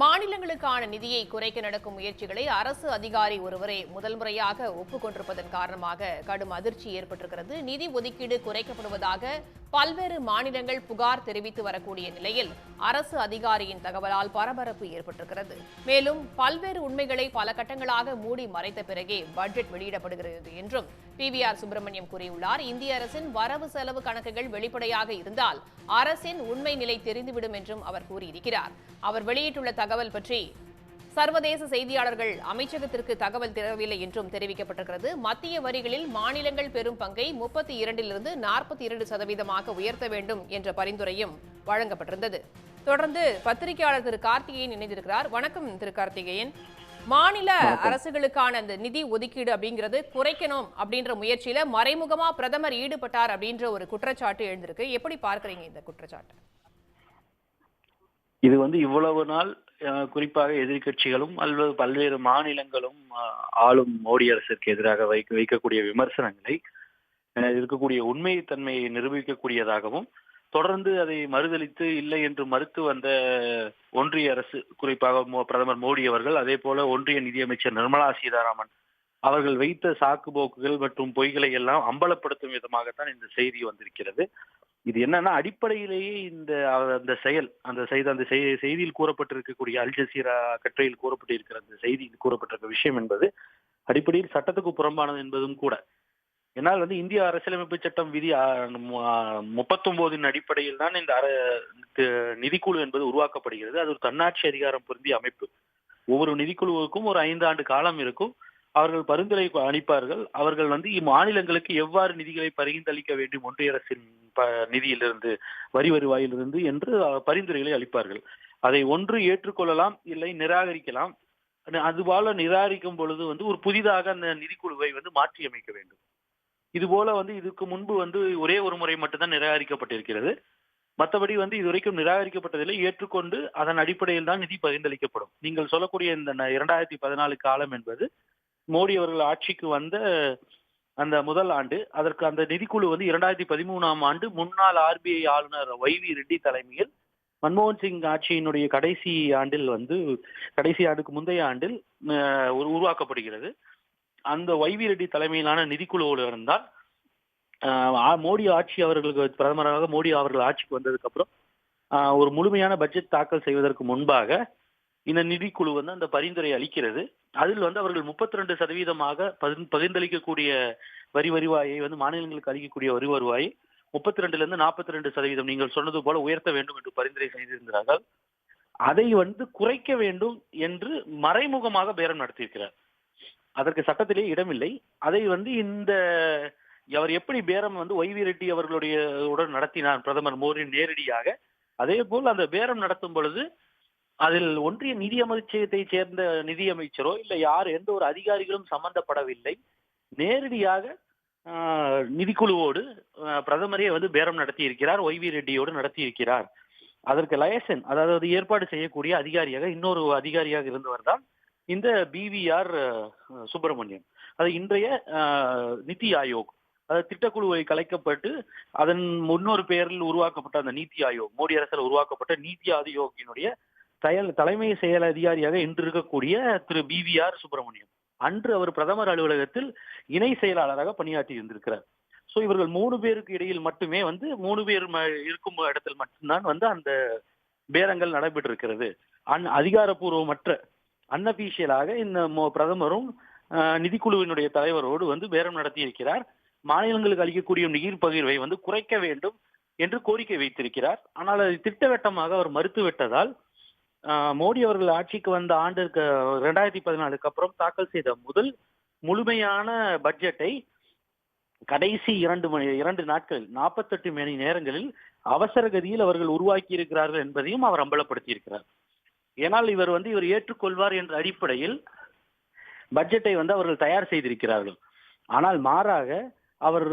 மாநிலங்களுக்கான நிதியை குறைக்க நடக்கும் முயற்சிகளை அரசு அதிகாரி ஒருவரே முதல் முறையாக ஒப்புக்கொண்டிருப்பதன் காரணமாக கடும் அதிர்ச்சி ஏற்பட்டிருக்கிறது. நிதி ஒதுக்கீடு குறைக்கப்படுவதாக பல்வேறு மாநிலங்கள் புகார் தெரிவித்து வரக்கூடிய நிலையில் அரசு அதிகாரியின் தகவலால் பரபரப்பு ஏற்பட்டிருக்கிறது. மேலும் பல்வேறு உண்மைகளை பல கட்டங்களாக மூடி மறைத்த பிறகே பட்ஜெட் வெளியிடப்படுகிறது என்றும் பி வி ஆர் சுப்பிரமணியம் கூறியுள்ளார். இந்திய அரசின் வரவு செலவு கணக்குகள் வெளிப்படையாக இருந்தால் அரசின் உண்மை நிலை தெரிந்துவிடும் என்றும் அவர் கூறியிருக்கிறார். அவர் வெளியிட்டுள்ள தகவல் பற்றி சர்வதேச செய்தியாளர்கள் அமைச்சகத்திற்கு தகவல் தரவில்லை என்றும் தெரிவிக்கப்பட்டிருக்கிறது. மத்திய வரிகளில் மாநிலங்கள் பெறும் பங்கை முப்பத்தி இரண்டிலிருந்து நாற்பத்தி இரண்டு சதவீதமாக உயர்த்த வேண்டும் என்ற பரிந்துரையும் வழங்கப்பட்டிருந்தது. தொடர்ந்து பத்திரிகையாளர் திரு கார்த்திகேயன் இணைந்திருக்கிறார். வணக்கம் திரு கார்த்திகேயன். மாநில அரசுகளுக்கான அந்த நிதி ஒதுக்கீடு அப்படிங்கிறது குறைக்கணும் அப்படின்ற முயற்சியில மறைமுகமா பிரதமர் ஈடுபட்டார் அப்படின்ற ஒரு குற்றச்சாட்டு எழுந்திருக்கு. எப்படி பார்க்கறீங்க இந்த குற்றச்சாட்டு? இது வந்து இவ்வளவு நாள் குறிப்பாக எதிர்க்கட்சிகளும் அல்லது பல்வேறு மாநிலங்களும் ஆளும் மோடி அரசிற்கு எதிராக வைக்க வைக்கக்கூடிய விமர்சனங்களை இருக்கக்கூடிய உண்மை தன்மையை நிரூபிக்கக்கூடியதாகவும் தொடர்ந்து அதை மறுதளித்து இல்லை என்று மறுத்து வந்த ஒன்றிய அரசு குறிப்பாக பிரதமர் மோடி அவர்கள் அதே போல ஒன்றிய நிதியமைச்சர் நிர்மலா சீதாராமன் அவர்கள் வைத்த சாக்கு போக்குகள் மற்றும் பொய்களை எல்லாம் அம்பலப்படுத்தும் விதமாகத்தான் இந்த செய்தி வந்திருக்கிறது. இது என்னன்னா அடிப்படையிலேயே இந்த அந்த செயல் அந்த செய்தி அந்த செய்தியில் கூறப்பட்டிருக்கக்கூடிய அல் ஜசீரா கட்டுரையில் கூறப்பட்டிருக்கிற அந்த செய்தியில் கூறப்பட்டிருக்க விஷயம் என்பது அடிப்படையில் சட்டத்துக்கு புறம்பானது என்பதும் கூட. என்னால் வந்து இந்திய அரசியலமைப்பு சட்டம் விதி முப்பத்தொன்பதின் அடிப்படையில் தான் இந்த அர- நிதிக்குழு என்பது உருவாக்கப்படுகிறது. அது ஒரு தன்னாட்சி அதிகாரம் பொருந்திய அமைப்பு. ஒவ்வொரு நிதிக்குழுவுக்கும் ஒரு ஐந்து ஆண்டு காலம் இருக்கும். அவர்கள் பரிந்துரை அளிப்பார்கள். அவர்கள் வந்து இம்மாநிலங்களுக்கு எவ்வாறு நிதிகளை பரிந்தளிக்க வேண்டும் ஒன்றிய அரசின் நிதியிலிருந்து வரி வருவாயிலிருந்து என்று பரிந்துரைகளை அளிப்பார்கள். அதை ஒன்று ஏற்றுக்கொள்ளலாம் இல்லை நிராகரிக்கலாம். அதுபோல நிராகரிக்கும் பொழுது வந்து ஒரு புதிதாக அந்த நிதிக்குழுவை வந்து மாற்றி அமைக்க வேண்டும். இது போல வந்து இதுக்கு முன்பு வந்து ஒரே ஒரு முறை மட்டும்தான் நிராகரிக்கப்பட்டிருக்கிறது. மற்றபடி வந்து இதுவரைக்கும் நிராகரிக்கப்பட்டதில்லை. ஏற்றுக்கொண்டு அதன் அடிப்படையில் தான் நிதி பகிர்ந்தளிக்கப்படும். நீங்கள் சொல்லக்கூடிய இந்த இரண்டாயிரத்தி பதினாலு காலம் என்பது மோடி அவர்கள் ஆட்சிக்கு வந்த அந்த முதல் ஆண்டு. அதற்கு அந்த நிதிக்குழு வந்து இரண்டாயிரத்தி பதிமூணாம் ஆண்டு முன்னாள் ஆர்பிஐ ஆளுநர் ஒய் வி ரெட்டி தலைமையில் மன்மோகன் சிங் ஆட்சியினுடைய கடைசி ஆண்டில் வந்து கடைசி ஆண்டுக்கு முந்தைய ஆண்டில் ஒரு உருவாக்கப்படுகிறது. அந்த ஒய் வி ரெட்டி தலைமையிலான நிதிக்குழுவோடு இருந்தால் மோடி ஆட்சி அவர்களுக்கு பிரதமராக மோடி அவர்கள் ஆட்சிக்கு வந்ததுக்கு அப்புறம் ஒரு முழுமையான பட்ஜெட் தாக்கல் செய்வதற்கு முன்பாக இந்த நிதிக்குழு வந்து அந்த பரிந்துரை அளிக்கிறது. அதில் வந்து அவர்கள் முப்பத்தி ரெண்டு சதவீதமாக பகிர்ந்தளிக்கக்கூடிய வரி வருவாயை வந்து மாநிலங்களுக்கு அளிக்கக்கூடிய வரி வருவாய் முப்பத்தி ரெண்டுல இருந்து நாற்பத்தி ரெண்டு சதவீதம் நீங்கள் சொன்னது போல உயர்த்த வேண்டும் என்று பரிந்துரை செய்திருந்தார்கள். அதை வந்து குறைக்க வேண்டும் என்று மறைமுகமாக பேரம் நடத்தியிருக்கிறார். அதற்கு சட்டத்திலே இடமில்லை. அதை வந்து இந்த அவர் எப்படி பேரம் வந்து ஒய்வி ரெட்டி அவர்களுடைய உடன் நடத்தினார் பிரதமர் மோடி நேரடியாக அதே போல் அந்த பேரம் நடத்தும் பொழுது அதில் ஒன்றிய நிதி அமைச்சகத்தை சேர்ந்த நிதி அமைச்சரோ இல்லை யார் எந்த ஒரு அதிகாரிகளும் சம்பந்தப்படவில்லை. நேரடியாக நிதிக்குழுவோடு பிரதமரே வந்து பேரம் நடத்தி இருக்கிறார் ஒய் வி ரெட்டியோடு நடத்தி இருக்கிறார் அதற்கு லயசன் அதாவது ஏற்பாடு செய்யக்கூடிய அதிகாரியாக இன்னொரு அதிகாரியாக இருந்தவர் தான் இந்த பிவிஆர் சுப்பிரமணியம் அது இன்றைய நிதி ஆயோக். அதாவது திட்டக்குழுவை கலைக்கப்பட்டு அதன் முன்னொரு பெயரில் உருவாக்கப்பட்ட அந்த நீத்தி ஆயோக் மோடி அரசால் உருவாக்கப்பட்ட நீத்தி ஆயோக்கினுடைய தலைமை செயல் அதிகாரியாக இன்று இருக்கக்கூடிய திரு பிவிஆர் சுப்பிரமணியம். அன்று அவர் பிரதமர் அலுவலகத்தில் இணை செயலாளராக பணியாற்றி இருந்திருக்கிறார். சோ இவர்கள் மூணு பேருக்கு இடையில் மட்டுமே வந்து மூணு பேர் இருக்கும் இடத்தில் மட்டும்தான் வந்து அந்த பேரங்கள் நடைபெற்றிருக்கிறது. அன் அதிகாரப்பூர்வமற்ற அன்அபிஷியலாக இந்த பிரதமரும் ஆஹ், நிதிக்குழுவினுடைய தலைவரோடு வந்து பேரம் நடத்தி இருக்கிறார் மாநிலங்களுக்கு அளிக்கக்கூடிய நீர் பகிர்வை வந்து குறைக்க வேண்டும் என்று கோரிக்கை வைத்திருக்கிறார். ஆனால் அது திட்டவட்டமாக அவர் மறுத்துவிட்டதால் மோடி அவர்கள் ஆட்சிக்கு வந்த ஆண்டுக்கு ரெண்டாயிரத்தி பதினாலுக்கு அப்புறம் தாக்கல் செய்த முதல் முழுமையான பட்ஜெட்டை கடைசி இரண்டு மணி இரண்டு நாட்களில் நாற்பத்தெட்டு மணி நேரங்களில் அவசர கதியில் அவர்கள் உருவாக்கி இருக்கிறார்கள் என்பதையும் அவர் அம்பலப்படுத்தி இருக்கிறார். ஏனால் இவர் வந்து இவர் ஏற்றுக்கொள்வார் என்ற அடிப்படையில் பட்ஜெட்டை வந்து அவர்கள் தயார் செய்திருக்கிறார்கள். ஆனால் மாறாக அவர்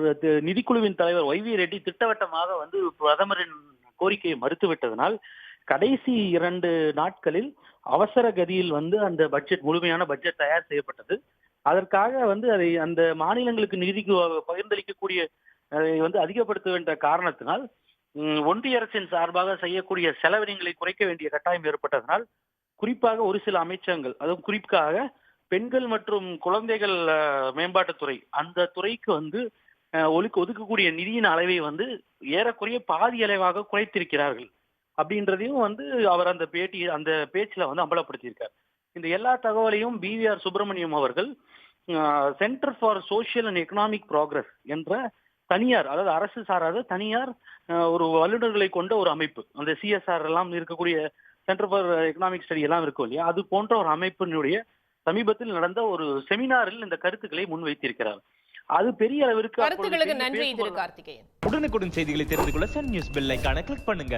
நிதிக்குழுவின் தலைவர் ஒய் வி ரெட்டி திட்டவட்டமாக வந்து பிரதமரின் கோரிக்கையை மறுத்துவிட்டதனால் கடைசி இரண்டு நாட்களில் அவசர கதியில் வந்து அந்த பட்ஜெட் முழுமையான பட்ஜெட் தயார் செய்யப்பட்டது. அதற்காக வந்து அதை அந்த மாநிலங்களுக்கு நிதிக்கு பகிர்ந்தளிக்கக்கூடிய அதை வந்து அதிகப்படுத்த வேண்டிய காரணத்தினால் ஒன்றிய அரசின் சார்பாக செய்யக்கூடிய செலவினங்களை குறைக்க வேண்டிய கட்டாயம் ஏற்பட்டதனால் குறிப்பாக ஒரு சில அமைச்சகங்கள் அதுவும் குறிப்பாக பெண்கள் மற்றும் குழந்தைகள் மேம்பாட்டுத்துறை அந்த துறைக்கு வந்து அஹ், ஒதுக்க ஒதுக்கக்கூடிய நிதியின் அளவை வந்து ஏறக்குறைய பாதி அளவாக குறைத்திருக்கிறார்கள். அப்படின்றதையும் வந்து அவர் அந்த பேட்டி அந்த பேச்சுல வந்து அம்பலப்படுத்தியிருக்கார். இந்த எல்லா தகவலையும் பிவிஆர் சுப்பிரமணியம் அவர்கள் centre for social and economic progress என்ற தனியார் அதாவது அரசு சாராத தனியார் ஒரு வல்லுநர்களை கொண்ட ஒரு அமைப்பு. அந்த சிஎஸ்ஆர் எல்லாம் இருக்கக்கூடிய சென்டர் ஃபார் எக்கனாமிக் ஸ்டடி எல்லாம் இருக்கும் இல்லையா? அது போன்ற ஒரு அமைப்பினுடைய சமீபத்தில் நடந்த ஒரு செமினாரில் இந்த கருத்துக்களை முன்வைத்திருக்கிறார். அது பெரிய அளவிற்கு உடனுக்குடன் செய்திகளை தெரிந்து கொள்ள சன் நியூஸ் பெல் ஐகானை கிளிக் பண்ணுங்க.